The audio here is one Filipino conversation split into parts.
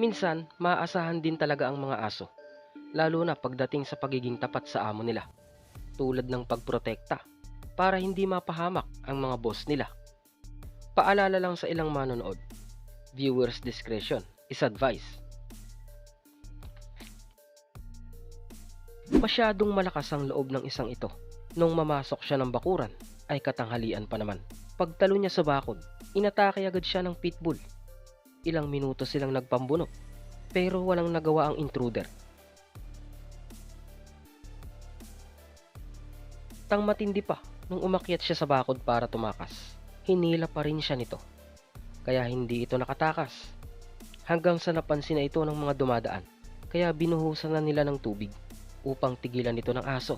Minsan, maaasahan din talaga ang mga aso, lalo na pagdating sa pagiging tapat sa amo nila, tulad ng pagprotekta para hindi mapahamak ang mga boss nila. Paalala lang sa ilang manonood, viewers discretion is advised. Masyadong malakas ang loob ng isang ito. Nung mamasok siya ng bakuran, ay katanghalian pa naman. Pagtalo niya sa bakod, inatake agad siya ng pitbull. Ilang minuto silang nagpambunot, pero walang nagawa ang intruder. Tang matindi pa nung umakyat siya sa bakod para tumakas. Hinila pa rin siya nito. Kaya hindi ito nakatakas. Hanggang sa napansin na ito ng mga dumadaan. Kaya binuhusan na nila ng tubig upang tigilan ito ng aso.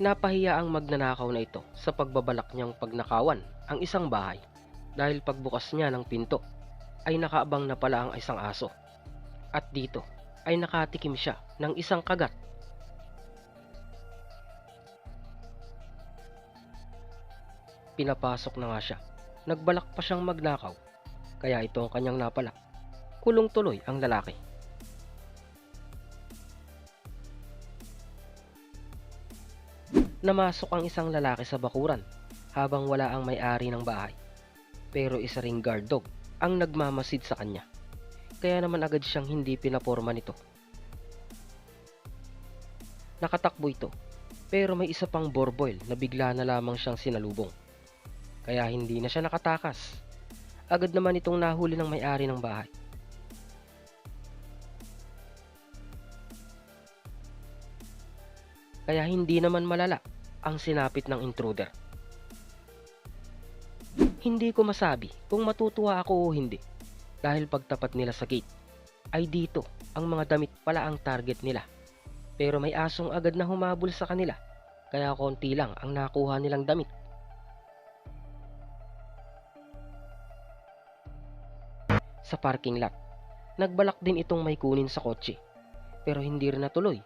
Napahiya ang magnanakaw na ito sa pagbabalak niyang pagnakawan ang isang bahay dahil pagbukas niya ng pinto ay nakaabang na pala ang isang aso. At dito ay nakatikim siya ng isang kagat. Pinapasok na nga siya. Nagbalak pa siyang magnakaw. Kaya ito ang kanyang napala. Kulong tuloy ang lalaki. Namasok ang isang lalaki sa bakuran habang wala ang may-ari ng bahay. Pero isa ring guard dog ang nagmamasid sa kanya. Kaya naman agad siyang hindi pinaporma nito. Nakatakbo ito pero may isa pang borboil na bigla na lamang siyang sinalubong. Kaya hindi na siya nakatakas. Agad naman itong nahuli ng may-ari ng bahay. Kaya hindi naman malala ang sinapit ng intruder. Hindi ko masabi kung matutuwa ako o hindi dahil pagtapat nila sa gate ay dito ang mga damit pala ang target nila. Pero may asong agad na humabol sa kanila kaya konti lang ang nakuha nilang damit. Sa parking lot, nagbalak din itong may kunin sa kotse pero hindi rin natuloy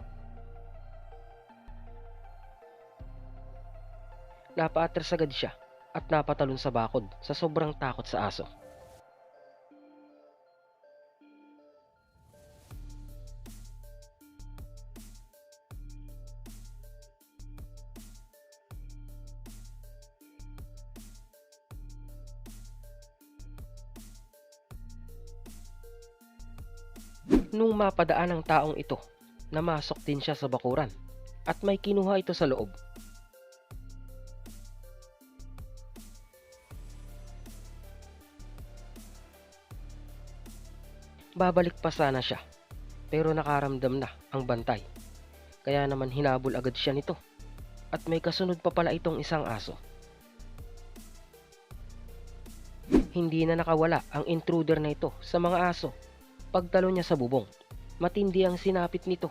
Napaatras agad siya at napatalon sa bakod sa sobrang takot sa aso. Nung mapadaan ang taong ito, namasok din siya sa bakuran at may kinuha ito sa loob Babalik pa sana siya, pero nakaramdam na ang bantay. Kaya naman hinabol agad siya nito. At may kasunod pa pala itong isang aso. Hindi na nakawala ang intruder na ito sa mga aso. Pagtalo niya sa bubong, matindi ang sinapit nito.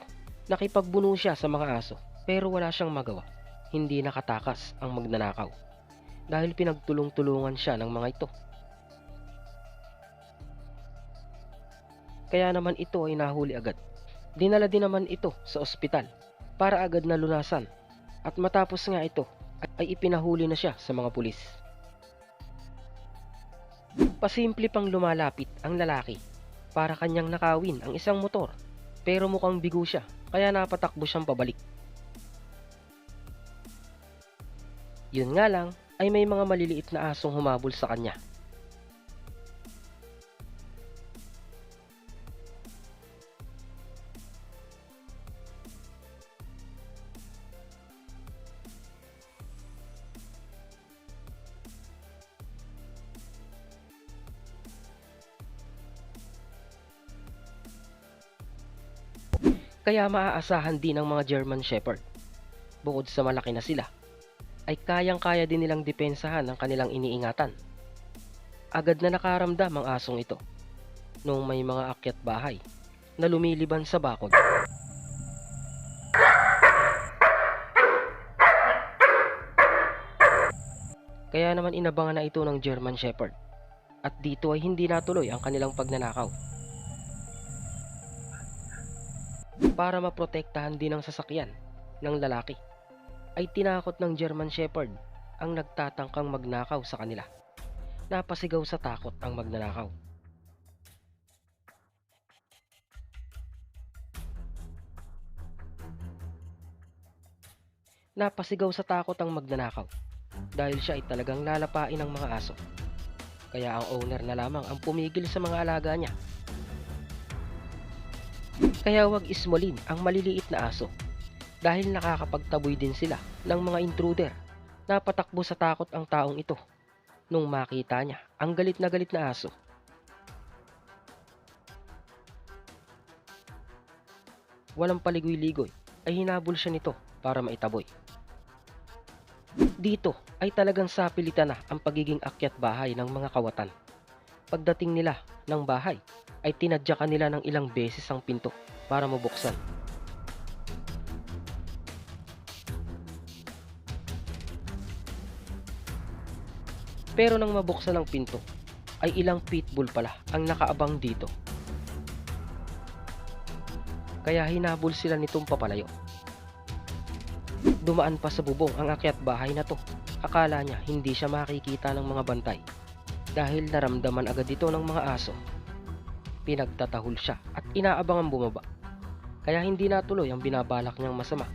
Nakipagbuno siya sa mga aso, pero wala siyang magawa. Hindi nakatakas ang magnanakaw. Dahil pinagtulong-tulungan siya ng mga ito. Kaya naman ito ay nahuli agad. Dinala din naman ito sa ospital para agad na lunasan at matapos nga ito ay ipinahuli na siya sa mga pulis. Pasimple pang lumalapit ang lalaki para kanyang nakawin ang isang motor pero mukhang bigo siya kaya napatakbo siyang pabalik. Yun nga lang ay may mga maliliit na asong humabol sa kanya Kaya maaasahan din ng mga German Shepherd. Bukod sa malaki na sila, ay kayang-kaya din nilang depensahan ang kanilang iniingatan. Agad na nakaramdam ang asong ito nung may mga akyat bahay na lumiliban sa bakod. Kaya naman inabangan na ito ng German Shepherd at dito ay hindi natuloy ang kanilang pagnanakaw. Para maprotektahan din ang sasakyan ng lalaki ay tinakot ng German Shepherd ang nagtatangkang magnakaw sa kanila. Napasigaw sa takot ang magnanakaw. Napasigaw sa takot ang magnanakaw dahil siya ay talagang lalapain ng mga aso. Kaya ang owner na lamang ang pumigil sa mga alaga niya. Kaya wag ismolin ang maliliit na aso dahil nakakapagtaboy din sila ng mga intruder. Napatakbo sa takot ang taong ito nung makita niya ang galit na galit na aso. Walang paligoy-ligoy ay hinabol siya nito para maitaboy. Dito ay talagang sapilitan na ang pagiging akyat bahay ng mga kawatan. Pagdating nila ng bahay ay tinadyakan nila ng ilang beses ang pinto para mabuksan. Pero nang mabuksan ang pinto, ay ilang pitbull pala ang nakaabang dito. Kaya hinabol sila nitong papalayo. Dumaan pa sa bubong ang akyat bahay na to. Akala niya hindi siya makikita ng mga bantay dahil naramdaman agad ito ng mga aso. Pinagtatahol siya at inaabangan bumaba. Kaya hindi natuloy ang binabalak niyang masama.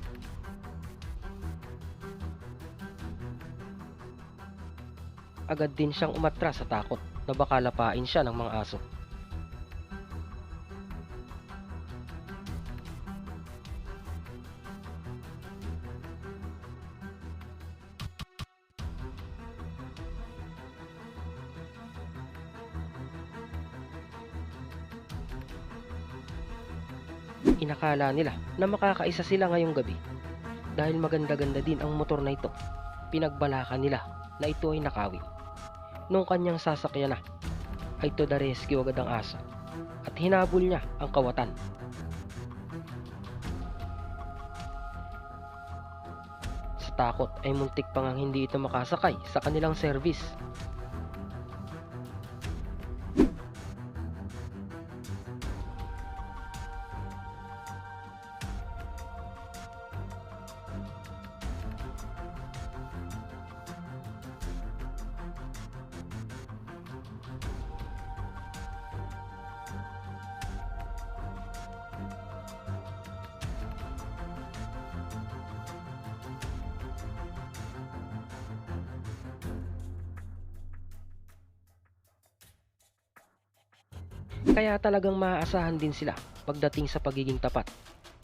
Agad din siyang umatras sa takot na baka lapain siya ng mga aso. Inakala nila na makakaisa sila ngayong gabi dahil maganda-ganda din ang motor na ito. Pinagbalakan nila na ito ay nakawin. Nung kanyang sasakyan na, ay to the rescue agad ang aso at hinabol niya ang kawatan. Sa takot ay muntik pa ngang hindi ito makasakay sa kanilang service. Kaya talagang maaasahan din sila pagdating sa pagiging tapat.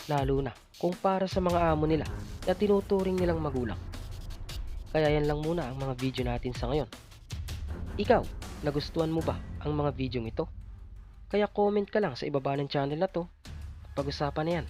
Lalo na kung para sa mga amo nila na tinuturing nilang magulang. Kaya yan lang muna ang mga video natin sa ngayon. Ikaw, nagustuhan mo ba ang mga video ito? Kaya comment ka lang sa ibaba ng channel na to at pag-usapan na yan.